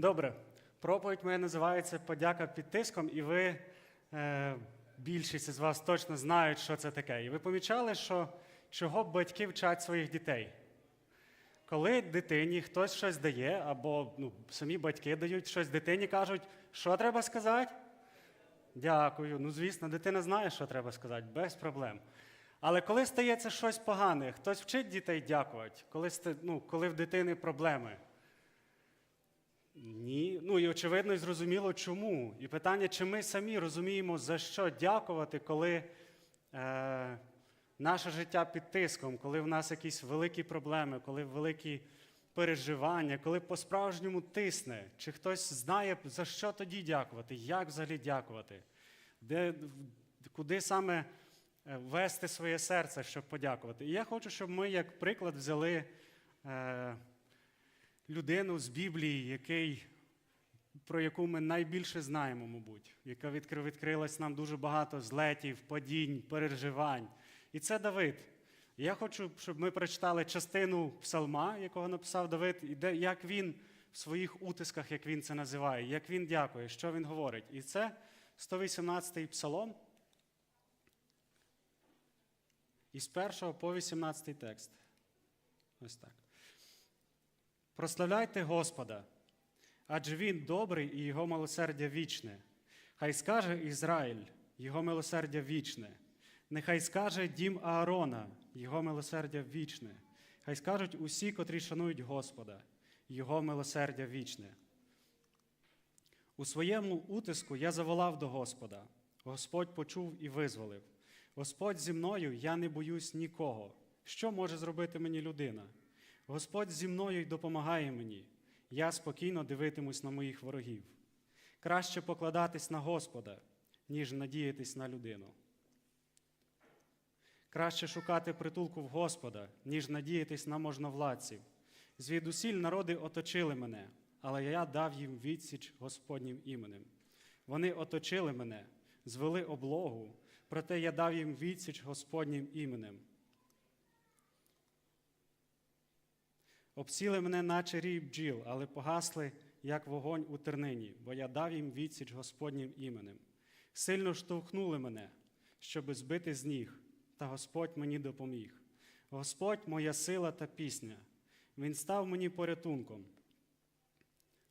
Добре. Проповідь моя називається Подяка під тиском, і ви, е, більшість із вас точно знають, що це таке. І ви помічали, що чого батьки вчать своїх дітей? Коли дитині хтось щось дає, або ну, самі батьки дають щось дитині, кажуть, що треба сказати? Дякую. Ну, звісно, дитина знає, що треба сказати, без проблем. Але коли стається щось погане, хтось вчить дітей дякувати, коли, ну, коли в дитини проблеми. Ні. Ну і очевидно і зрозуміло, чому. І питання, чи ми самі розуміємо, за що дякувати, коли е, наше життя під тиском, коли в нас якісь великі проблеми, коли великі переживання, коли по-справжньому тисне, чи хтось знає, за що тоді дякувати, як взагалі дякувати, де, куди саме е, вести своє серце, щоб подякувати. І я хочу, щоб ми, як приклад, взяли. Е, людину з Біблії, який, про яку ми найбільше знаємо, мабуть, яка відкри- відкрилась нам дуже багато злетів, падінь, переживань. І це Давид. Я хочу, щоб ми прочитали частину псалма, якого написав Давид, і де, як він в своїх утисках, як він це називає, як він дякує, що він говорить. І це 118-й псалом. І з першого по 18 текст. Ось так. Прославляйте Господа, адже Він добрий і Його милосердя вічне. Хай скаже Ізраїль, Його милосердя вічне. Нехай скаже дім Аарона, Його милосердя вічне. Хай скажуть усі, котрі шанують Господа, Його милосердя вічне. У своєму утиску я заволав до Господа. Господь почув і визволив. Господь зі мною, я не боюсь нікого. Що може зробити мені людина? Господь зі мною й допомагає мені. Я спокійно дивитимусь на моїх ворогів. Краще покладатись на Господа, ніж надіятись на людину. Краще шукати притулку в Господа, ніж надіятись на можновладців. Звідусіль народи оточили мене, але я дав їм відсіч Господнім іменем. Вони оточили мене, звели облогу, проте я дав їм відсіч Господнім іменем. Обсіли мене, наче рій бджіл, але погасли, як вогонь у тернині, бо я дав їм відсіч Господнім іменем. Сильно штовхнули мене, щоби збити з ніг, та Господь мені допоміг. Господь моя сила та пісня. Він став мені порятунком.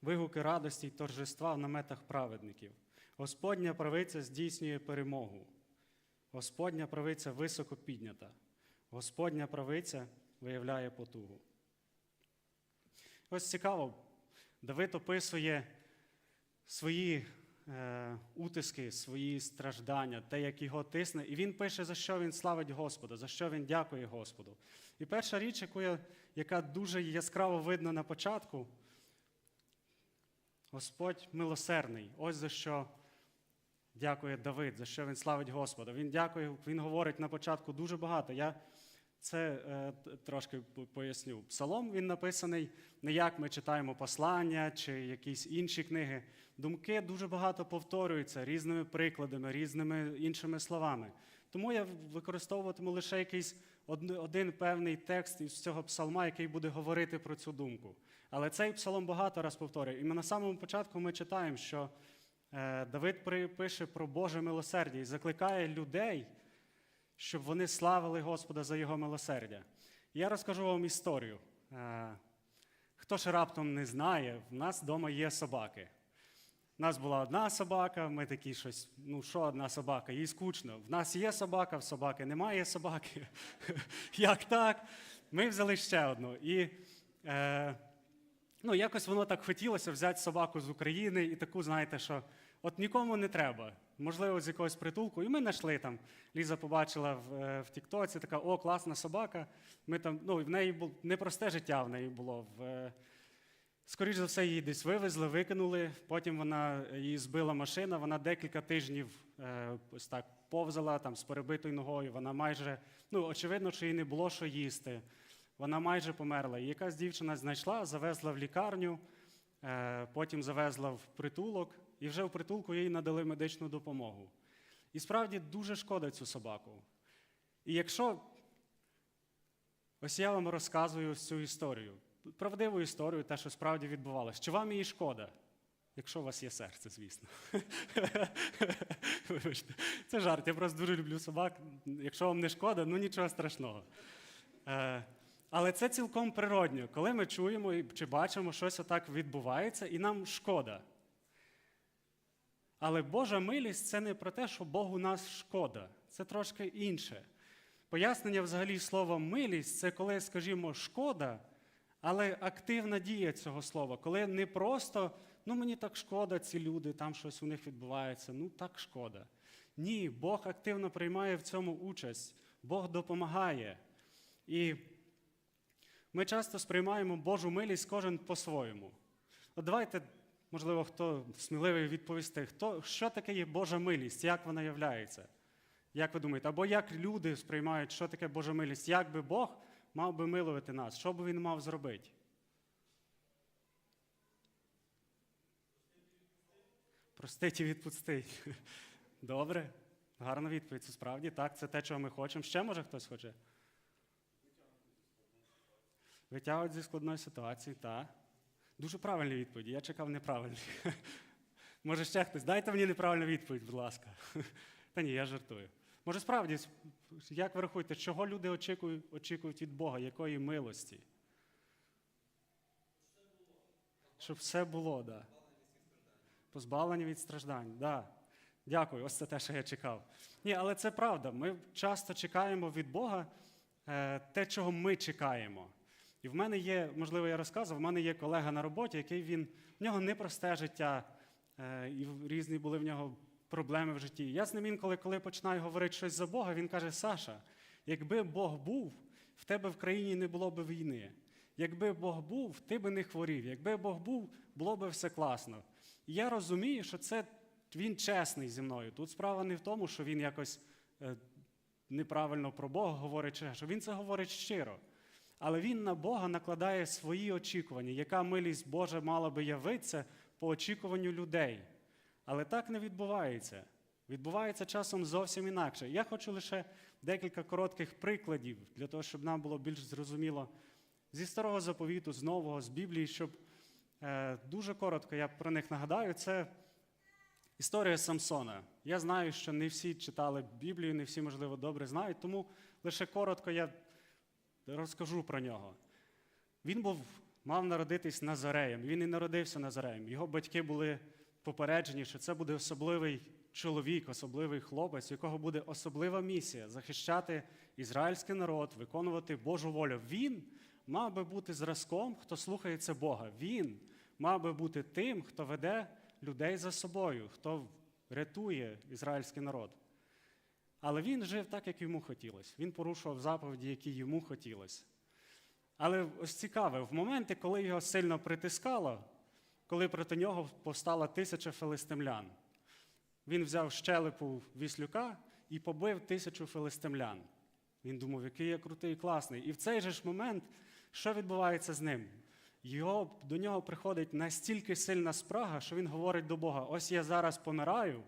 Вигуки радості й торжества в наметах праведників. Господня правиця здійснює перемогу. Господня правиця високо піднята. Господня правиця виявляє потугу. Ось цікаво, Давид описує свої е, утиски, свої страждання, те, як його тисне, і він пише, за що він славить Господа, за що він дякує Господу. І перша річ, яку я, яка дуже яскраво видно на початку, Господь милосердний. Ось за що дякує Давид, за що він славить Господа. Він дякує, він говорить на початку дуже багато. Я це е, трошки поясню. Псалом він написаний не як ми читаємо послання чи якісь інші книги. Думки дуже багато повторюються різними прикладами, різними іншими словами. Тому я використовуватиму лише якийсь один, певний текст із цього псалма, який буде говорити про цю думку. Але цей псалом багато раз повторює. І ми на самому початку ми читаємо, що е, Давид пише про Боже милосердя і закликає людей щоб вони славили Господа за Його милосердя. Я розкажу вам історію. Е, Хто ж раптом не знає, в нас вдома є собаки. У нас була одна собака, ми такі щось, ну що одна собака, їй скучно. В нас є собака, в собаки немає собаки. Як так? Ми взяли ще одну. І е, ну, якось воно так хотілося взяти собаку з України і таку, знаєте, що от нікому не треба. Можливо, з якогось притулку. І ми знайшли там. Ліза побачила в, е, в Тіктоці, така, о, класна собака. Ми там, ну, в неї було непросте життя в неї було. В, е, Скоріше за все, її десь вивезли, викинули. Потім вона її збила машина. Вона декілька тижнів е, ось так повзала там з перебитою ногою. Вона майже, ну очевидно, що їй не було що їсти. Вона майже померла. І якась дівчина знайшла, завезла в лікарню, е, потім завезла в притулок, і вже в притулку їй надали медичну допомогу. І справді дуже шкода цю собаку. І якщо ось я вам розказую цю історію, правдиву історію, те, що справді відбувалося. Чи вам її шкода? Якщо у вас є серце, звісно. Вибачте, це жарт. Я просто дуже люблю собак. Якщо вам не шкода, ну нічого страшного. Е, але це цілком природньо, коли ми чуємо чи бачимо, щось отак відбувається, і нам шкода. Але Божа милість це не про те, що Богу нас шкода. Це трошки інше. Пояснення взагалі слова милість це коли, скажімо, шкода, але активна дія цього слова, коли не просто ну мені так шкода, ці люди, там щось у них відбувається, ну так шкода. Ні, Бог активно приймає в цьому участь, Бог допомагає. І ми часто сприймаємо Божу милість кожен по-своєму. От давайте, можливо, хто сміливий відповісти, хто, що таке є Божа милість, як вона являється? Як ви думаєте? Або як люди сприймають, що таке Божа милість? Як би Бог мав би милувати нас? Що би він мав зробити? Простить і відпустить. Добре, гарна відповідь. Це справді так, це те, чого ми хочемо. Ще може хтось хоче? Витягують зі складної ситуації, так. Дуже правильні відповіді. Я чекав неправильні. Може, ще хтось? Дайте мені неправильну відповідь, будь ласка. Та ні, я жартую. Може, справді, як ви рахуєте, чого люди очікують, очікують від Бога, якої милості? Щоб все було, так. Да. Позбавлені від страждань, да. Дякую, ось це те, що я чекав. Ні, але це правда. Ми часто чекаємо від Бога е, те, чого ми чекаємо. І в мене є, можливо, я розказував, в мене є колега на роботі, який він, в нього непросте життя, е, і різні були в нього проблеми в житті. Я з ним інколи, коли починаю говорити щось за Бога, він каже: Саша, якби Бог був, в тебе в країні не було б війни. Якби Бог був, ти би не хворів. Якби Бог був, було би все класно. І я розумію, що це він чесний зі мною. Тут справа не в тому, що він якось е, неправильно про Бога говорить, що він це говорить щиро. Але він на Бога накладає свої очікування, яка милість Божа мала би явитися по очікуванню людей. Але так не відбувається. Відбувається часом зовсім інакше. Я хочу лише декілька коротких прикладів для того, щоб нам було більш зрозуміло зі старого заповіту, з нового, з Біблії, щоб е, дуже коротко я про них нагадаю. Це історія Самсона. Я знаю, що не всі читали Біблію, не всі, можливо, добре знають, тому лише коротко я розкажу про нього. Він був, мав народитись Назареєм. Він і народився Назареєм. Його батьки були попереджені, що це буде особливий чоловік, особливий хлопець, якого буде особлива місія захищати ізраїльський народ, виконувати Божу волю. Він мав би бути зразком, хто слухається Бога. Він мав би бути тим, хто веде людей за собою, хто рятує ізраїльський народ. Але він жив так, як йому хотілося. Він порушував заповіді, які йому хотілося. Але ось цікаве, в моменти, коли його сильно притискало, коли проти нього повстала тисяча филистимлян, він взяв щелепу віслюка і побив тисячу филистимлян. Він думав, який я крутий і класний. І в цей же ж момент, що відбувається з ним? Його, до нього приходить настільки сильна спрага, що він говорить до Бога: ось я зараз помираю,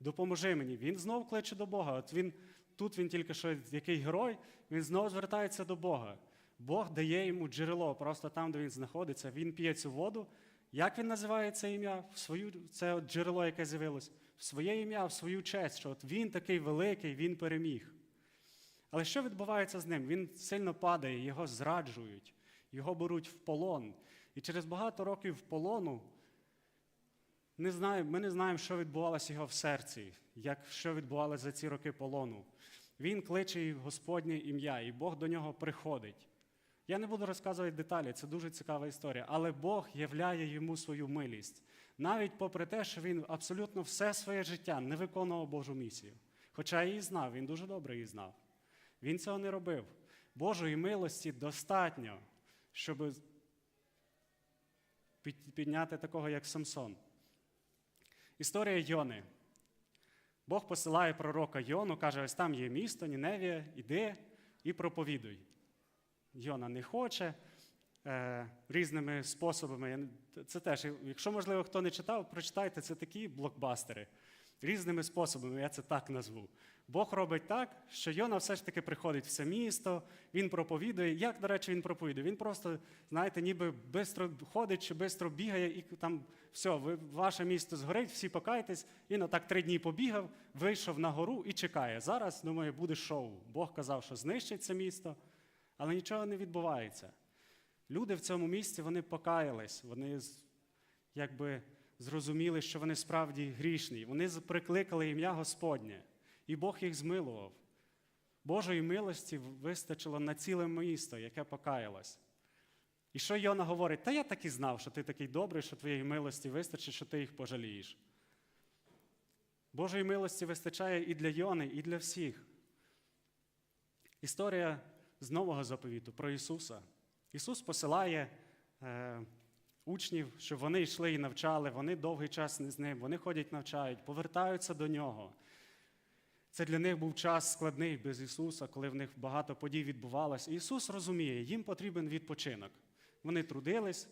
допоможи мені. Він знов кличе до Бога. От він, тут він тільки що який герой, він знову звертається до Бога. Бог дає йому джерело, просто там, де він знаходиться, він п'є цю воду. Як він називає це ім'я? В свою, це от джерело, яке з'явилось, в своє ім'я, в свою честь, що от він такий великий, він переміг. Але що відбувається з ним? Він сильно падає, його зраджують, його беруть в полон. І через багато років в полону не знаю, ми не знаємо, що відбувалося його в серці, як, що відбувалося за ці роки полону. Він кличе Господнє ім'я, і Бог до нього приходить. Я не буду розказувати деталі, це дуже цікава історія. Але Бог являє йому свою милість, навіть попри те, що він абсолютно все своє життя не виконував Божу місію. Хоча її знав, він дуже добре її знав. Він цього не робив. Божої милості достатньо, щоб підняти такого, як Самсон. Історія Йони. Бог посилає пророка Йону, каже: ось там є місто, Ніневія, іди і проповідуй. Йона не хоче е, різними способами. Це теж, якщо, можливо, хто не читав, прочитайте, це такі блокбастери. Різними способами, я це так назву. Бог робить так, що Йона все ж таки приходить в це місто, він проповідує. Як, до речі, він проповідує? Він просто, знаєте, ніби бистро ходить чи бистро бігає, і там все, ви, ваше місто згорить, всі покайтесь. Він отак три дні побігав, вийшов на гору і чекає. Зараз, думаю, буде шоу. Бог казав, що знищить це місто, але нічого не відбувається. Люди в цьому місці вони покаялись, вони якби зрозуміли, що вони справді грішні. Вони прикликали ім'я Господнє, і Бог їх змилував. Божої милості вистачило на ціле місто, яке покаялось. І що Йона говорить? Та я так і знав, що ти такий добрий, що твоєї милості вистачить, що ти їх пожалієш. Божої милості вистачає і для Йони, і для всіх. Історія з Нового заповіту про Ісуса. Ісус посилає е, учнів, щоб вони йшли і навчали, вони довгий час не з ним, вони ходять, навчають, повертаються до нього. Це для них був час складний без Ісуса, коли в них багато подій відбувалося. І Ісус розуміє, їм потрібен відпочинок. Вони трудились,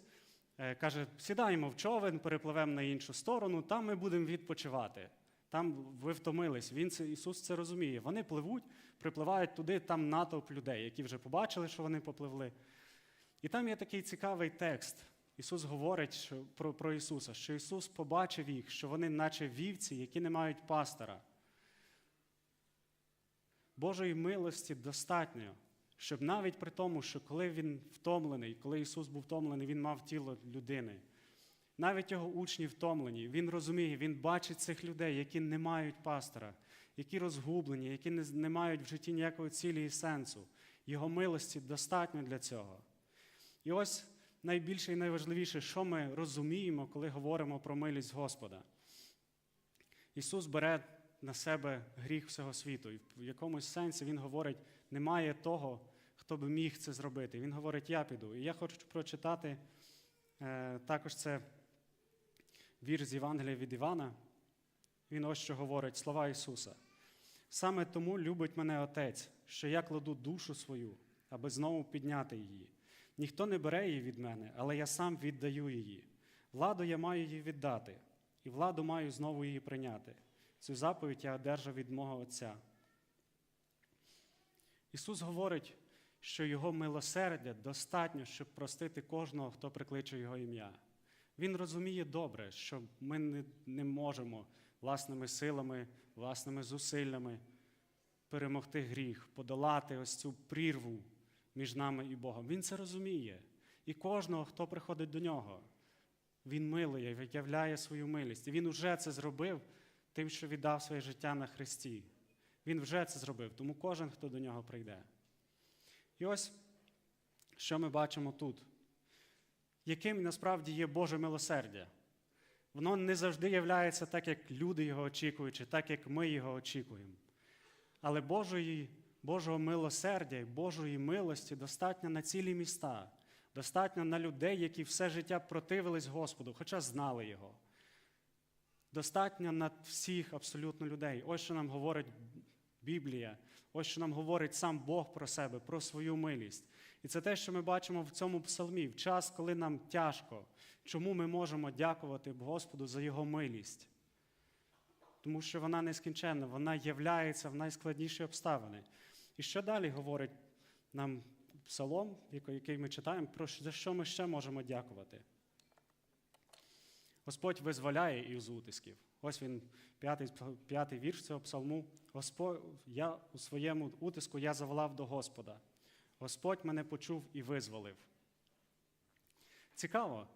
е, каже, сідаємо в човен, перепливемо на іншу сторону, там ми будемо відпочивати. Там ви втомились. Він це, Ісус це розуміє. Вони пливуть, припливають туди, там натовп людей, які вже побачили, що вони попливли. І там є такий цікавий текст. Ісус говорить що, про, про Ісуса, що Ісус побачив їх, що вони, наче вівці, які не мають пастора. Божої милості достатньо, щоб навіть при тому, що коли він втомлений, коли Ісус був втомлений, Він мав тіло людини. Навіть його учні втомлені, він розуміє, він бачить цих людей, які не мають пастора, які розгублені, які не, не мають в житті ніякої цілі і сенсу. Його милості достатньо для цього. І ось найбільше і найважливіше, що ми розуміємо, коли говоримо про милість Господа. Ісус бере на себе гріх всього світу. І в якомусь сенсі Він говорить, немає того, хто би міг це зробити. Він говорить, я піду. І я хочу прочитати е, також це вірш з Євангелія від Івана. Він ось що говорить, слова Ісуса. Саме тому любить мене Отець, що я кладу душу свою, аби знову підняти її. Ніхто не бере її від мене, але я сам віддаю її. Владу я маю її віддати, і владу маю знову її прийняти. Цю заповідь я одержав від мого Отця. Ісус говорить, що Його милосердя достатньо, щоб простити кожного, хто прикличе Його ім'я. Він розуміє добре, що ми не, не можемо власними силами, власними зусиллями перемогти гріх, подолати ось цю прірву між нами і Богом. Він це розуміє. І кожного, хто приходить до нього, він милує, виявляє свою милість. І він вже це зробив тим, що віддав своє життя на Христі. Він вже це зробив, тому кожен, хто до нього прийде. І ось що ми бачимо тут. Яким насправді є Боже милосердя? Воно не завжди являється так, як люди його очікують, чи так, як ми його очікуємо. Але Божої, Божого милосердя і Божої милості достатньо на цілі міста, достатньо на людей, які все життя противились Господу, хоча знали Його. Достатньо на всіх абсолютно людей. Ось що нам говорить Біблія, ось що нам говорить сам Бог про себе, про свою милість. І це те, що ми бачимо в цьому псалмі, в час, коли нам тяжко. Чому ми можемо дякувати Господу за Його милість? Тому що вона нескінченна, вона являється в найскладніші обставини. І що далі говорить нам псалом, який ми читаємо, про що ми ще можемо дякувати? Господь визволяє із утисків. Ось він, п'ятий, п'ятий вірш цього псалму. Господь, я у своєму утиску я заволав до Господа. Господь мене почув і визволив. Цікаво.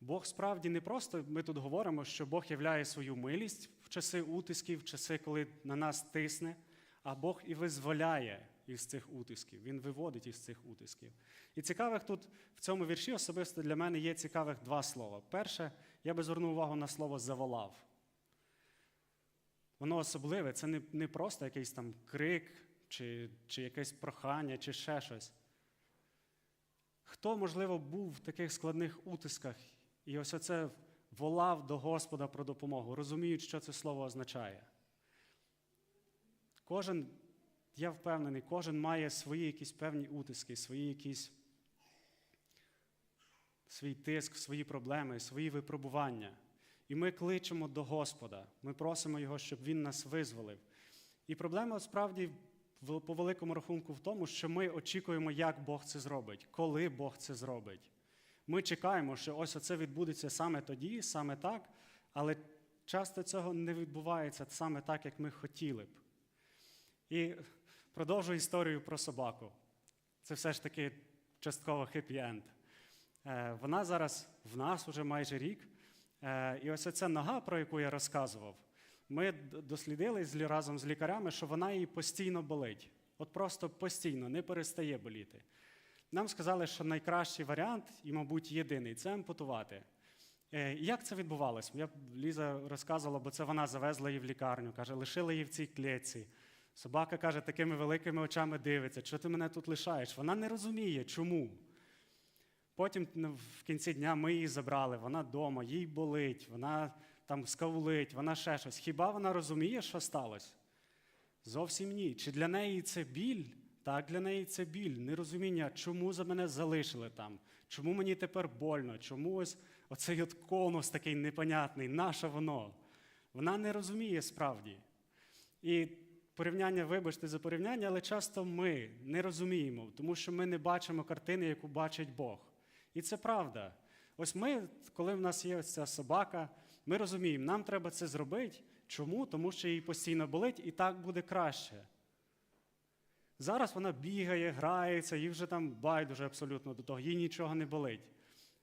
Бог справді не просто ми тут говоримо, що Бог являє свою милість в часи утисків, в часи, коли на нас тисне, а Бог і визволяє із цих утисків. Він виводить із цих утисків. І цікавих тут в цьому вірші особисто для мене є цікавих два слова. Перше, я би звернув увагу на слово заволав. Воно особливе, це не, не просто якийсь там крик, чи, чи якесь прохання, чи ще щось. Хто, можливо, був в таких складних утисках і ось оце волав до Господа про допомогу, розуміють, що це слово означає. Кожен, я впевнений, кожен має свої якісь певні утиски, свої якісь свій тиск, свої проблеми, свої випробування. І ми кличемо до Господа. Ми просимо Його, щоб Він нас визволив. І проблема справді по великому рахунку в тому, що ми очікуємо, як Бог це зробить, коли Бог це зробить. Ми чекаємо, що ось оце відбудеться саме тоді, саме так, але часто цього не відбувається саме так, як ми хотіли б. І продовжую історію про собаку. Це все ж таки частково хеппі-енд. Е, Вона зараз в нас уже майже рік. Е, І ось ця нога, про яку я розказував, ми дослідили разом з лікарями, що вона її постійно болить. От просто постійно, не перестає боліти. Нам сказали, що найкращий варіант, і, мабуть, єдиний це ампутувати. Е, Як це відбувалось? Я Ліза розказувала, бо це вона завезла її в лікарню. Каже, лишила її в цій клітці. Собака каже, такими великими очами дивиться, що ти мене тут лишаєш? Вона не розуміє, чому. Потім в кінці дня ми її забрали, вона вдома, їй болить, вона там скаулить, вона ще щось. Хіба вона розуміє, що сталося? Зовсім ні. Чи для неї це біль? Так, для неї це біль. Нерозуміння, чому за мене залишили там, чому мені тепер больно, чому ось оцей от конус такий непонятний, наше воно. Вона не розуміє справді. І порівняння, вибачте за порівняння, але часто ми не розуміємо, тому що ми не бачимо картини, яку бачить Бог. І це правда. Ось ми, коли в нас є ось ця собака, ми розуміємо, нам треба це зробити. Чому? Тому що їй постійно болить, і так буде краще. Зараз вона бігає, грається, їй вже там байдуже абсолютно до того, їй нічого не болить.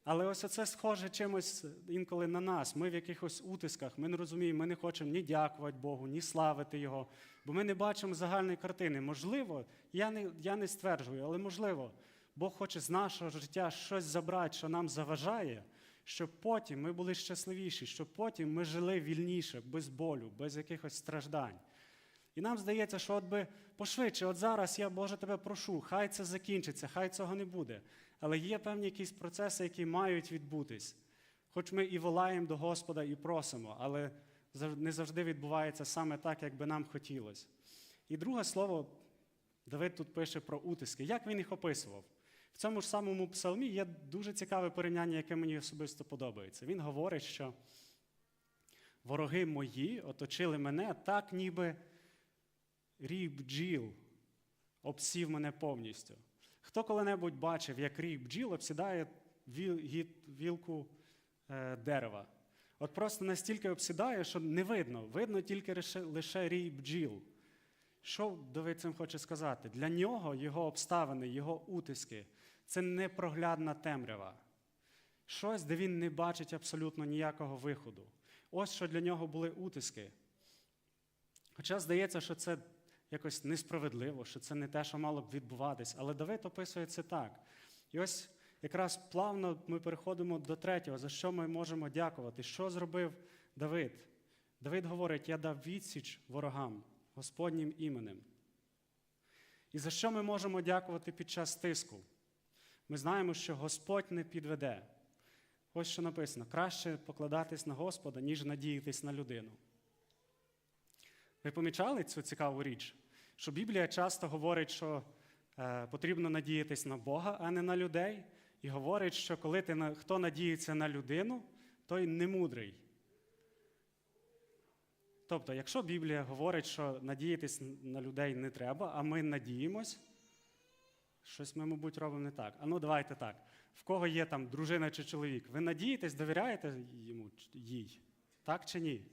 Але ось це схоже чимось інколи на нас. Ми в якихось утисках, ми не розуміємо, ми не хочемо ні дякувати Богу, ні славити Його, бо ми не бачимо загальної картини. Можливо, я не, я не стверджую, але можливо, Бог хоче з нашого життя щось забрати, що нам заважає, щоб потім ми були щасливіші, щоб потім ми жили вільніше, без болю, без якихось страждань. І нам здається, що от би пошвидше, от зараз я, Боже, тебе прошу, хай це закінчиться, хай цього не буде. Але є певні якісь процеси, які мають відбутись. Хоч ми і волаємо до Господа і просимо, але не завжди відбувається саме так, як би нам хотілося. І друге слово, Давид тут пише про утиски. Як він їх описував? В цьому ж самому псалмі є дуже цікаве порівняння, яке мені особисто подобається. Він говорить, що вороги мої оточили мене так, ніби рій бджіл обсів мене повністю. Хто коли-небудь бачив, як рій бджіл обсідає вілку е, дерева? От просто настільки обсідає, що не видно. Видно тільки лише, рій бджіл. Що Давид цим хоче сказати? Для нього його обставини, його утиски це непроглядна темрява. Щось, де він не бачить абсолютно ніякого виходу. Ось що для нього були утиски. Хоча здається, що це якось несправедливо, що це не те, що мало б відбуватись, але Давид описує це так. І ось якраз плавно ми переходимо до третього, за що ми можемо дякувати. Що зробив Давид? Давид говорить: Я дав відсіч ворогам Господнім іменем. І за що ми можемо дякувати під час тиску? Ми знаємо, що Господь не підведе. Ось що написано: краще покладатись на Господа, ніж надіятись на людину. Ви помічали цю цікаву річ? Що Біблія часто говорить, що е, потрібно надіятись на Бога, а не на людей. І говорить, що коли ти на, хто надіється на людину, той не мудрий. Тобто, якщо Біблія говорить, що надіятись на людей не треба, а ми надіємось, щось ми, мабуть, робимо не так. А ну давайте так. В кого є там дружина чи чоловік? Ви надієтесь, довіряєте йому їй? Так чи ні?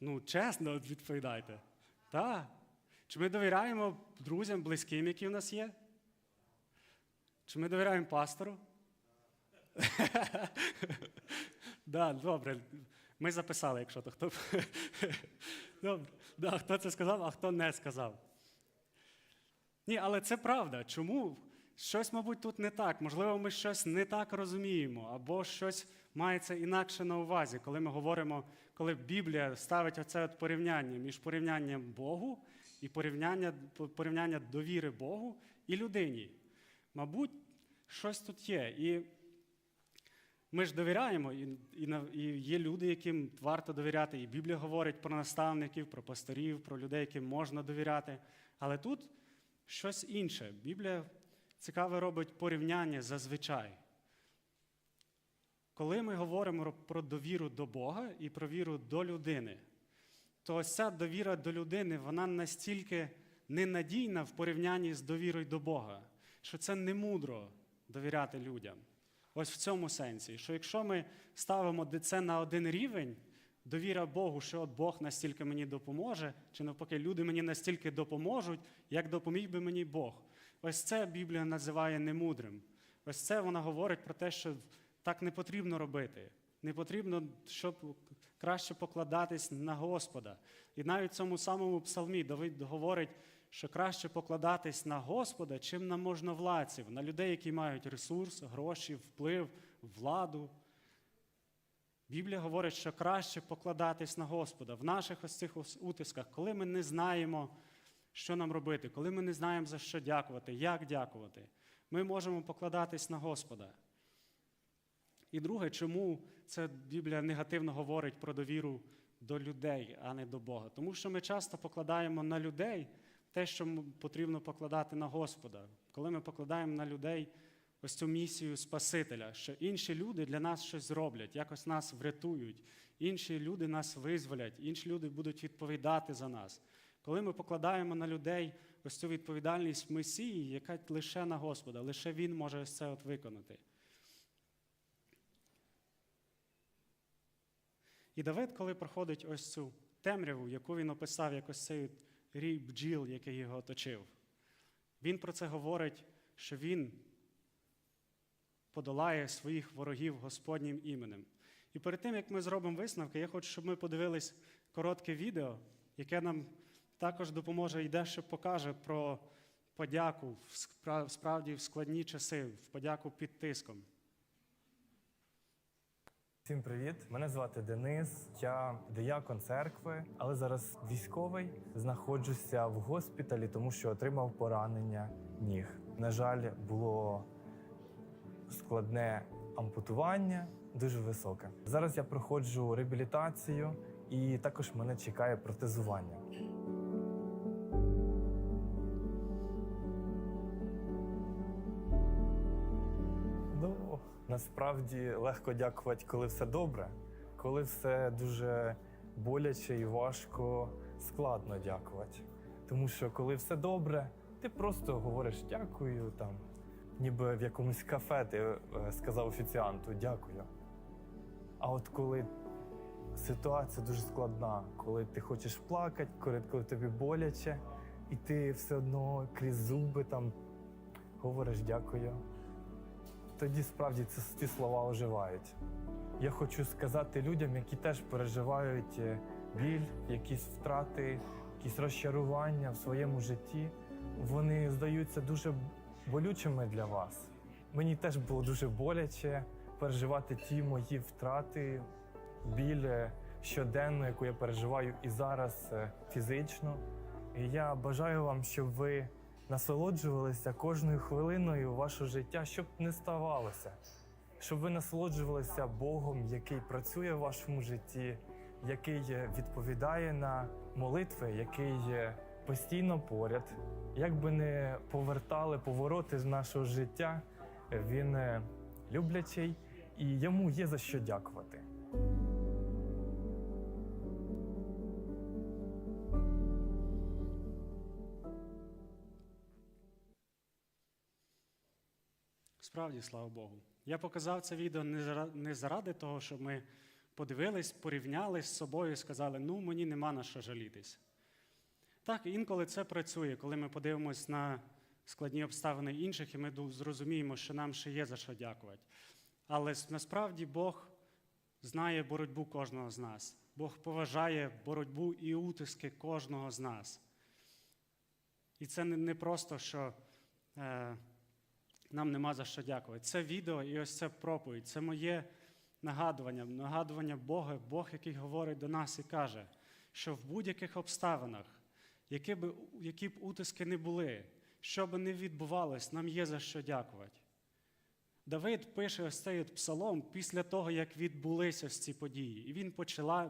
Ну, чесно відповідайте. Так. Чи ми довіряємо друзям, близьким, які в нас є? Чи ми довіряємо пастору? Да, добре. Ми записали, якщо то хто. Добре. Хто це сказав, а хто не сказав. Ні, але це правда. Чому? Щось, мабуть, тут не так. Можливо, ми щось не так розуміємо, або щось мається інакше на увазі, коли ми говоримо, коли Біблія ставить оце от порівняння між порівнянням Богу і порівняння, порівняння довіри Богу і людині. Мабуть, щось тут є. І ми ж довіряємо, і, і, і є люди, яким варто довіряти. І Біблія говорить про наставників, про пасторів, про людей, яким можна довіряти. Але тут щось інше. Біблія цікаве робить порівняння зазвичай. Коли ми говоримо про довіру до Бога і про віру до людини, то ось ця довіра до людини, вона настільки ненадійна в порівнянні з довірою до Бога, що це не мудро довіряти людям. Ось в цьому сенсі, що якщо ми ставимо це на один рівень, довіра Богу, що от Бог настільки мені допоможе, чи навпаки, люди мені настільки допоможуть, як допоміг би мені Бог. Ось це Біблія називає немудрим. Ось це вона говорить про те, що так не потрібно робити. Не потрібно, щоб краще покладатись на Господа. І навіть в цьому самому псалмі Давид говорить, що краще покладатись на Господа, чим на можновладців, на людей, які мають ресурс, гроші, вплив, владу. Біблія говорить, що краще покладатись на Господа в наших ось цих утисках, коли ми не знаємо, що нам робити, коли ми не знаємо за що дякувати, як дякувати, ми можемо покладатись на Господа. І друге, чому це Біблія негативно говорить про довіру до людей, а не до Бога? Тому що ми часто покладаємо на людей те, що потрібно покладати на Господа. Коли ми покладаємо на людей ось цю місію Спасителя, що інші люди для нас щось зроблять, якось нас врятують, інші люди нас визволять, інші люди будуть відповідати за нас. Коли ми покладаємо на людей ось цю відповідальність Месії, яка лише на Господа, лише Він може ось це от виконати. І Давид, коли проходить ось цю темряву, яку він описав як ось цей рій бджіл, який його оточив, він про це говорить, що він подолає своїх ворогів Господнім іменем. І перед тим, як ми зробимо висновки, я хочу, щоб ми подивились коротке відео, яке нам також допоможе і дещо покаже про подяку справді в складні часи, в подяку під тиском. Всім привіт! Мене звати Денис. Я диякон церкви, але зараз військовий. Знаходжуся в госпіталі, тому що отримав поранення ніг. На жаль, було складне ампутування, дуже високе. Зараз я проходжу реабілітацію і також мене чекає протезування. Насправді легко дякувати, коли все добре. Коли все дуже боляче і важко, складно дякувати. Тому що коли все добре, ти просто говориш дякую там. Ніби в якомусь кафе ти е, сказав офіціанту дякую. А от коли ситуація дуже складна, коли ти хочеш плакати, коли, коли тобі боляче, і ти все одно крізь зуби там говориш дякую тоді справді ці, ці слова оживають. Я хочу сказати людям, які теж переживають е, біль, якісь втрати, якісь розчарування в своєму житті. Вони здаються дуже болючими для вас. Мені теж було дуже боляче переживати ті мої втрати, біль е, щоденно, яку я переживаю і зараз е, фізично. І я бажаю вам, щоб ви насолоджувалися кожною хвилиною вашого життя, щоб не ставалося, щоб ви насолоджувалися Богом, який працює в вашому житті, який відповідає на молитви, який постійно поряд. Як би не повертали повороти з нашого життя, він е, люблячий і йому є за що дякувати. Справді, слава Богу. Я показав це відео не заради того, щоб ми подивились, порівняли з собою і сказали, ну мені нема на що жалітись. Так, інколи це працює, коли ми подивимось на складні обставини інших, і ми зрозуміємо, що нам ще є за що дякувати. Але насправді Бог знає боротьбу кожного з нас. Бог поважає боротьбу і утиски кожного з нас. І це не, просто, що е, нам нема за що дякувати. Це відео і ось це проповідь. Це моє нагадування, нагадування Бога, Бог, який говорить до нас і каже, що в будь-яких обставинах, які б, які б утиски не були, що би не відбувалось, нам є за що дякувати. Давид пише ось цей псалом після того, як відбулися ось ці події. І він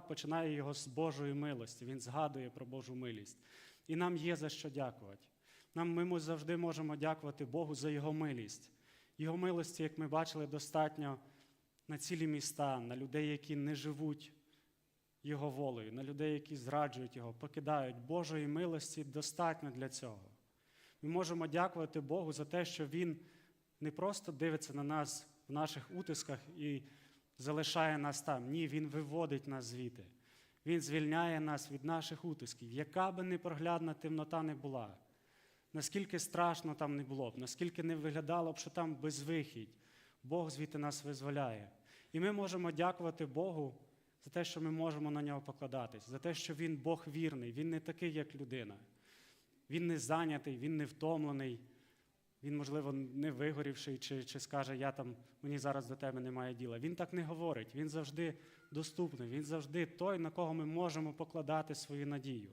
починає його з Божої милості, він згадує про Божу милість. І нам є за що дякувати. Нам ми завжди можемо дякувати Богу за Його милість. Його милості, як ми бачили, достатньо на цілі міста, на людей, які не живуть Його волею, на людей, які зраджують Його, покидають. Божої милості достатньо для цього. Ми можемо дякувати Богу за те, що Він не просто дивиться на нас в наших утисках і залишає нас там. Ні, Він виводить нас звідти. Він звільняє нас від наших утисків, яка би непроглядна темнота не була, наскільки страшно там не було б, наскільки не виглядало б, що там безвихідь, Бог звідти нас визволяє. І ми можемо дякувати Богу за те, що ми можемо на нього покладатись, за те, що Він Бог вірний, Він не такий, як людина. Він не зайнятий, він не втомлений, він, можливо, не вигорівший, чи, чи скаже, я там, мені зараз до тебе немає діла. Він так не говорить, він завжди доступний, він завжди той, на кого ми можемо покладати свою надію.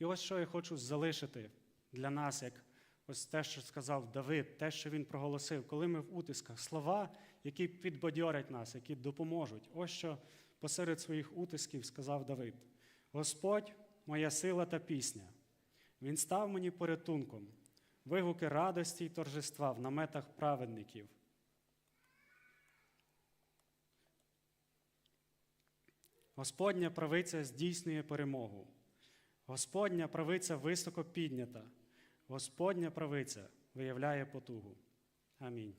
І ось що я хочу залишити для нас, як ось те, що сказав Давид, те, що він проголосив, коли ми в утисках, слова, які підбадьорять нас, які допоможуть. Ось що посеред своїх утисків сказав Давид: Господь, моя сила та пісня. Він став мені порятунком, вигуки радості й торжества в наметах праведників. Господня правиця здійснює перемогу. Господня правиця високо піднята. Господня правиця виявляє потугу. Амінь.